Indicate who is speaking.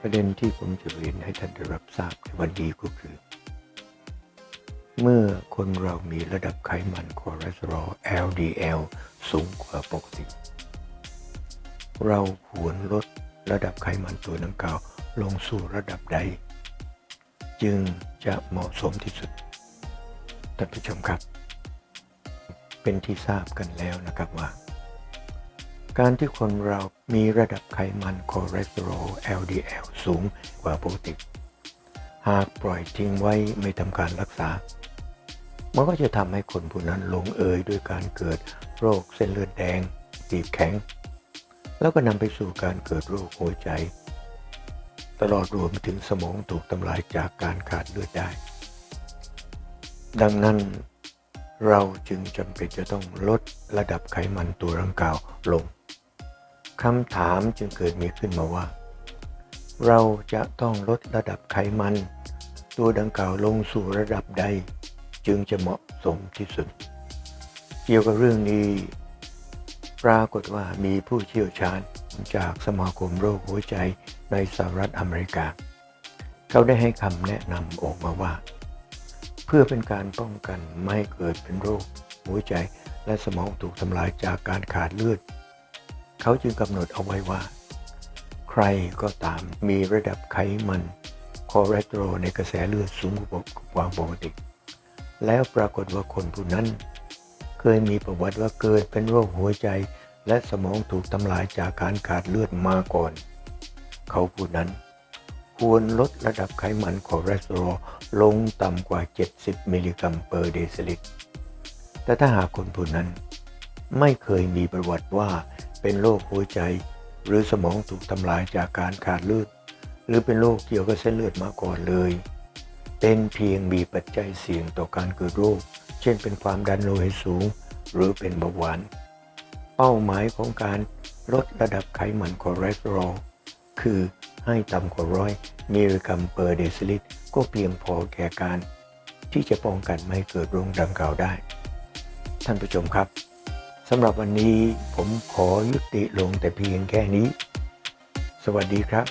Speaker 1: ประเด็นที่ผมจะเรียนให้ท่านได้รับทราบในวันนี้ก็คือ เมื่อคนเรามีระดับไขมันคอเลสเตอรอล LDL สูงกว่าปกติ เราควรลดระดับไขมันตัวดังกล่าวลงสู่ระดับใด จึงจะเหมาะสมที่สุดท่านผู้ชมครับ เป็นที่ทราบกันแล้วนะครับว่า การที่คนเรามีระดับไขมันคอเลสเตอรอล LDL สูงกว่าปกติ หากปล่อยทิ้งไว้ไม่ทำการรักษา มันก็จะทำให้คนผู้นั้นลงเอยด้วยการเกิดโรคเส้นเลือดแดงตีบแข็ง แล้วก็นำไปสู่การเกิดโรคหัวใจ ตลอดรวมถึงสมองถูกทำลายจากการขาดเลือดได้ ดังนั้น เราจึงจำเป็นจะต้องลดระดับไขมันตัวรังกล่าวลงคำถามจึงเกิดมีขึ้นมาว่า เราจะต้องลดระดับไขมัน ตัวดังกล่าวลงสู่ระดับใด จึงจะเหมาะสมที่สุด เกี่ยวกับเรื่องนี้ ปรากฏว่ามีผู้เชี่ยวชาญจากสมาคมโรคหัวใจในสหรัฐอเมริกา เขาได้ให้คำแนะนำออกมาว่า เพื่อเป็นการป้องกันไม่ให้เกิดเป็นโรค หัวใจและสมองถูกทำลายจากการขาดเลือด เขาจึงกำหนดเอาไว้ว่า ใครก็ตามมีระดับไขมันคอเลสเตอรอลในกระแสเลือดสูงกว่าปกติ แล้วปรากฏว่าคนผู้นั้น เคยมีประวัติว่าเกิดเป็นโรคหัวใจและสมองถูกทำลายจากการขาดเลือดมาก่อน เขาผู้นั้น ควรลดระดับไขมันคอเลสเตอรอลลงต่ำกว่า 70 มิลลิกรัมเปอร์เดซิลิตร แต่ถ้าหากคนผู้นั้น ไม่เคยมีประวัติว่าเป็นโรคหัวใจ หรือสมองถูกทำลายจากการขาดเลือด หรือเป็นโรคเกี่ยวกับเส้นเลือดมาก่อนเลย เป็นเพียงมีปัจจัยเสี่ยงต่อการเกิดโรค เช่นเป็นความดันโลหิตสูง หรือเป็นเบาหวาน เป้าหมายของการลดระดับไขมันคอเลสเตอรอล คือให้ต่ำกว่าร้อยมิลลิกรัมเปอร์เดซิลิตรก็เพียงพอแก่การ ที่จะป้องกันไม่เกิดโรคดังกล่าวได้ ท่านผู้ชมครับสำหรับวันนี้ผมขอยุติลงแต่เพียงแค่นี้ สวัสดีครับ